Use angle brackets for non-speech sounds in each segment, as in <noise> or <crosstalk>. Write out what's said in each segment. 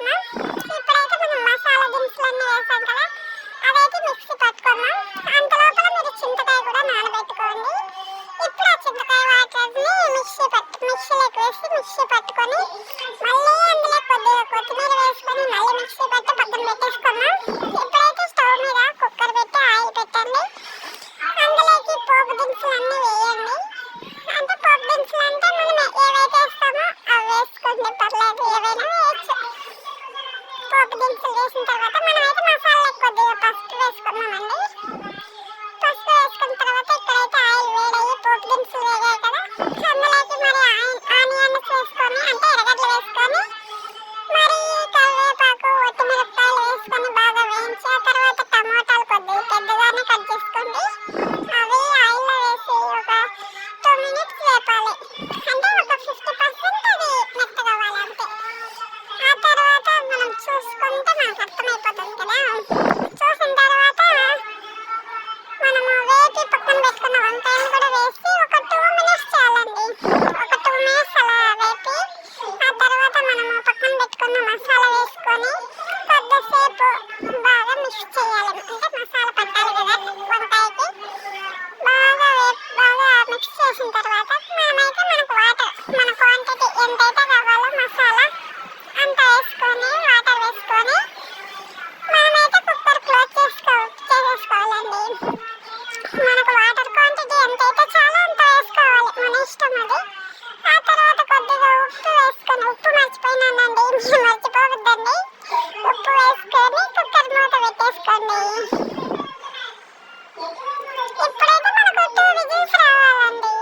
తీసేసుకుందాం ఇప్పుడైతే మనం మసాలా దినుసులన్నీ వేసాం కదా అవైతే మిక్సీ పట్టుకున్నాం. అంత లోపల మీరు చింతకాయ కూడా నానబెట్టుకోండి. ఇప్పుడు ఆ చింతకాయ వాటర్ని మిక్సీ పట్టు మిక్సీలోకి వేసి మిక్సీ పట్టుకొని మళ్ళీ అందులో కొద్దిగా కొత్తిమీర వేసుకొని మళ్ళీ మిక్సీ పట్టి పక్కన పెట్టేసుకున్నాం. ఇప్పుడైతే స్టవ్ మీద కుక్కర్ పెట్టి ఆయిల్ పెట్టండి. అందులోకి పోపు దినుసులు అన్నీ వేయండి. అంటే పోపు దినుసులు అంటే మనం ఏవైతే వేస్తామో అవి వేసుకుంటే పర్లేదు ఏవైనా వేసిన తర్వాత మనం అయితే మసాలా కొద్దిగా పసుపు వేసుకున్నామండి వంకాయని కూడా వేసి ఒక టూ మినిట్స్ చేయాలండి ఒక టూ మినిట్స్ అలా వేపి ఆ తర్వాత మనము పక్కన పెట్టుకున్న మసాలా వేసుకొని కొద్దిసేపు బాగా మిక్స్ చేయాలి. అంటే మసాలా ఆ తర్వాత కొద్దిగా ఉప్పు వేసుకొని ఉప్పు మర్చిపోయినానండి <laughs> మర్చిపోవద్దండి. ఉప్పు వేసుకొని కుక్కర్ మూత పెట్టేసుకోండి. ఇప్పుడైతే మనకు టూ విజిల్స్ రావాలండి.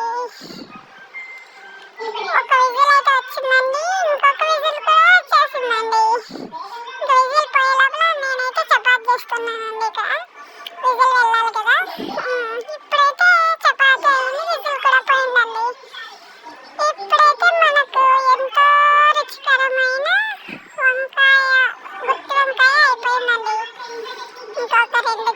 ఒక విజిల్ అయితే వచ్చిందండి ఇంకొక విజిల్ కూడా వచ్చేసిందండి. విజిల్ పోయే లోపల నేనైతే చపాతి చేసుకున్నానండి ఇక. విజిల్ వెళ్ళాలి కదా. ఇంకొక రెండు